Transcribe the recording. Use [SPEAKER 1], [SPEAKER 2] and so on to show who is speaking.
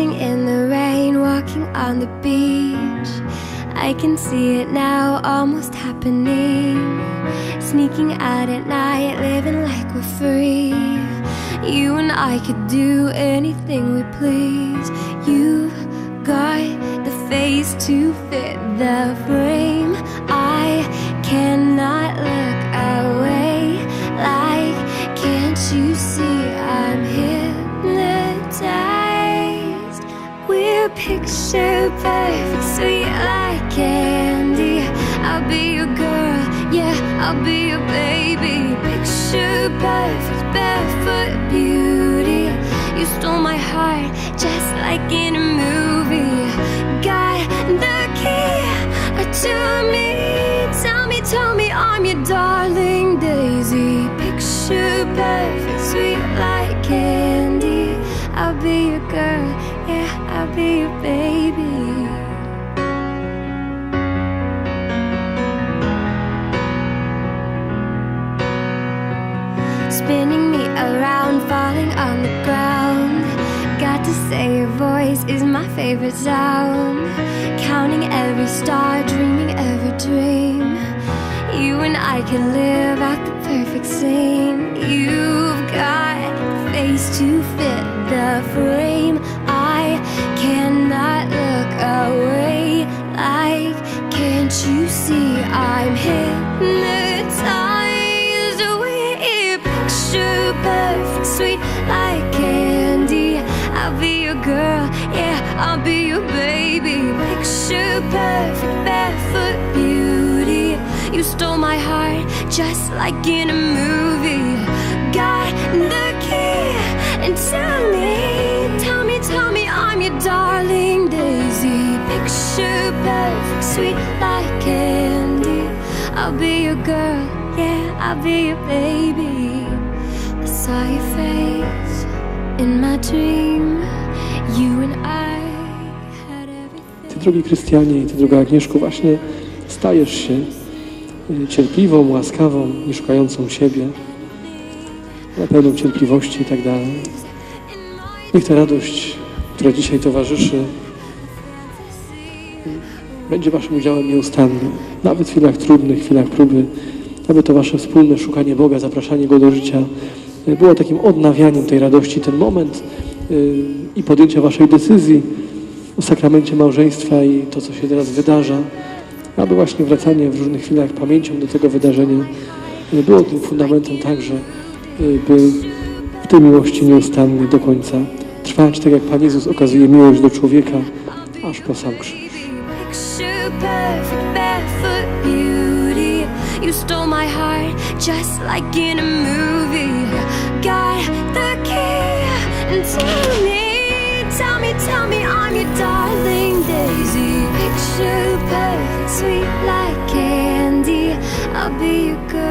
[SPEAKER 1] Kissing in the rain, walking on the beach. I can see it now, almost happening. Sneaking out at night, living like we're free. You and I could do anything we please. You've got the face to fit the frame. Picture perfect, sweet like candy. I'll be your girl, yeah, I'll be your baby. Picture perfect, barefoot beauty. You stole my heart just like in a movie. Got the key to me. Tell me, tell me I'm your darling Daisy. Picture perfect, sweet like candy. I'll be your girl, I'll be your baby. spinning me around, falling on the ground. Got to say, your voice is my favorite sound. Counting every star, dreaming every dream. You and I can live out sweet like candy. I'll be your girl, yeah, I'll be your baby. Picture perfect, barefoot beauty. You stole my heart just like in a movie. Got the key, and tell me, tell me, tell me I'm your darling Daisy. Picture perfect, sweet like candy. I'll be your girl, yeah, I'll be your baby. Face in my dream. You and I.
[SPEAKER 2] Ty, drogi Krystianie i Ty, droga Agnieszko, właśnie stajesz się y, cierpliwą, łaskawą i szukającą siebie, pełną cierpliwości i tak dalej. Niech ta radość, która dzisiaj towarzyszy, będzie Waszym udziałem nieustannym, nawet w chwilach trudnych, chwilach próby, aby to Wasze wspólne szukanie Boga, zapraszanie Go do życia było takim odnawianiem tej radości, ten moment y, i podjęcia Waszej decyzji o sakramencie małżeństwa i to, co się teraz wydarza, aby właśnie wracanie w różnych chwilach pamięcią do tego wydarzenia y, było tym fundamentem także, y, by w tej miłości nieustannej do końca trwać, tak jak Pan Jezus okazuje miłość do człowieka, aż po sam krzyż.
[SPEAKER 1] You stole my heart just like in a movie. Got the key, and tell me, tell me, tell me I'm your darling Daisy. Picture perfect, sweet like candy. I'll be your girl.